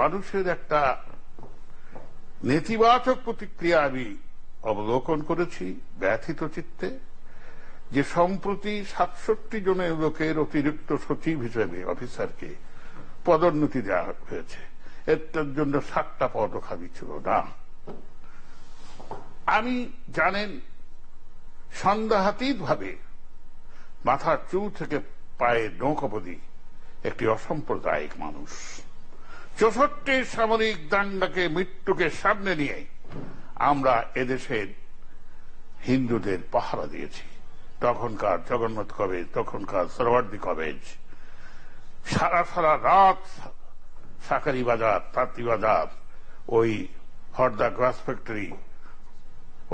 মানুষের একটা নেতিবাচক প্রতিক্রিয়া আমি অবলোকন করেছি ব্যথিত চিত্তে, যে সম্প্রতি সাতষট্টি জনের লোকের অতিরিক্ত সচিব হিসেবে অফিসারকে পদোন্নতি দেওয়া হয়েছে। এটার জন্য সাতটা পদও খালি ছিল না। আমি জানেন সন্দেহাতীত ভাবে মাথার চুল থেকে নখ অবধি একটি অসাম্প্রদায়িক মানুষ। চৌষট্টি সামরিক দাঙ্গাকে মৃত্যুকে সামনে নিয়ে আমরা এদেশের হিন্দুদের পাহারা দিয়েছি। তখনকার জগন্নাথ কলেজ, তখনকার সরওয়ার্দী কলেজ, সারা সারা রাত সাকারি বাজার, তাঁতি বাজার, ওই হরদা গ্লাস ফ্যাক্টরি,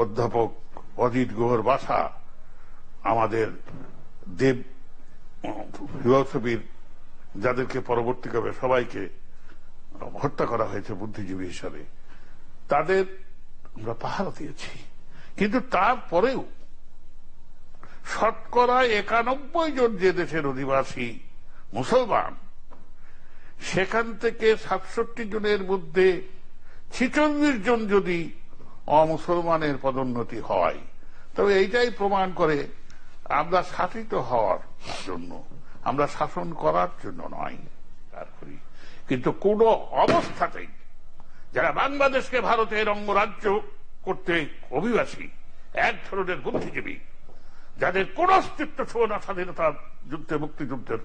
অধ্যাপক অজিত গুহর বাসা, আমাদের দেব, ফিলসফির, যাদেরকে পরবর্তীকালে সবাইকে হত্যা করা হয়েছে বুদ্ধিজীবী হিসাবে। তাদের আমরা পাহারা দিয়েছি। কিন্তু তারপরেও শতকরা একানব্বই জন যে দেশের অধিবাসী মুসলমান, সেখান থেকে সাতষট্টি জনের মধ্যে ছিচল্লিশ জন যদি অমুসলমানের পদোন্নতি হয়, তবে এইটাই প্রমাণ করে আমরা শাসিত হওয়ার জন্য, আমরা শাসন করার জন্য নয়। কিন্তু কোন অবস্থাতেই যারা বাংলাদেশকে ভারতের অঙ্গরাজ্য করতে অভিবাসী, এক ধরনের বুদ্ধিজীবী, যাদের কোন অস্তিত্ব ছিল না স্বাধীনতা যুদ্ধে, মুক্তিযুদ্ধের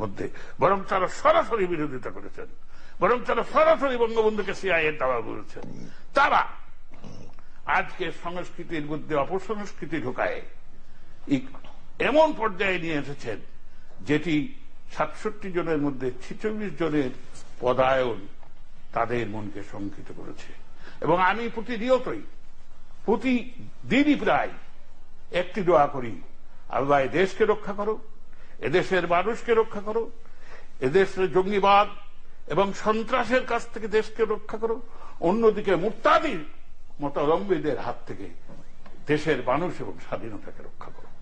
মধ্যে, বরং তারা সরাসরি বিরোধিতা করেছেন, বরং তারা সরাসরি বঙ্গবন্ধুকে সিআইএ দাওয়া করেছেন। তারা আজকে সংস্কৃতির মধ্যে অপসংস্কৃতি ঢোকায় এমন পর্যায়ে নিয়ে এসেছেন, যেটি সাতষট্টি জনের মধ্যে ছিচল্লিশ জনের পদায়ন তাদের মনকে শঙ্কিত করেছে। এবং আমি প্রতিনিয়তই, প্রতিদিনই প্রায় একটি দোয়া করি, আল্লাহ দেশকে রক্ষা করো, এদেশের মানুষকে রক্ষা করো, এদেশের জঙ্গিবাদ এবং সন্ত্রাসের কাছ থেকে দেশকে রক্ষা করো, অন্যদিকে মুক্তাদির মতালম্বীদের হাত থেকে দেশের মানুষ এবং স্বাধীনতাকে রক্ষা করো।